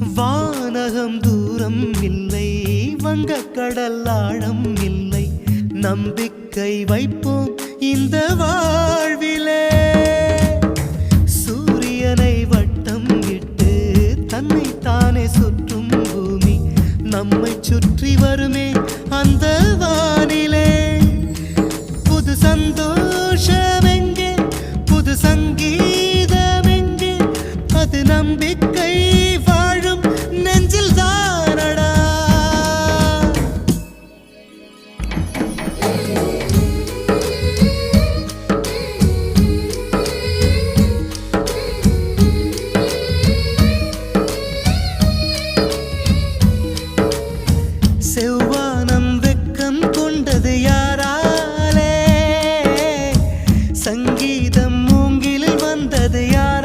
வானகம் தூரம் இல்லை வங்க கடல் ஆழம் இல்லை. நம்பிக்கை வைப்போம் இந்த வாழ்விலே. சூரியனை வட்டம் இட்டு தன்னை தானே சுற்றும் பூமி. நம்மை சுற்றி வருமே அந்த வானிலே. புது சந்தோஷம் எங்கே? புது சங்கீதம் எங்கே? அது நம்பிக்கை தேசம் மூங்கிலில் வந்தது யார்?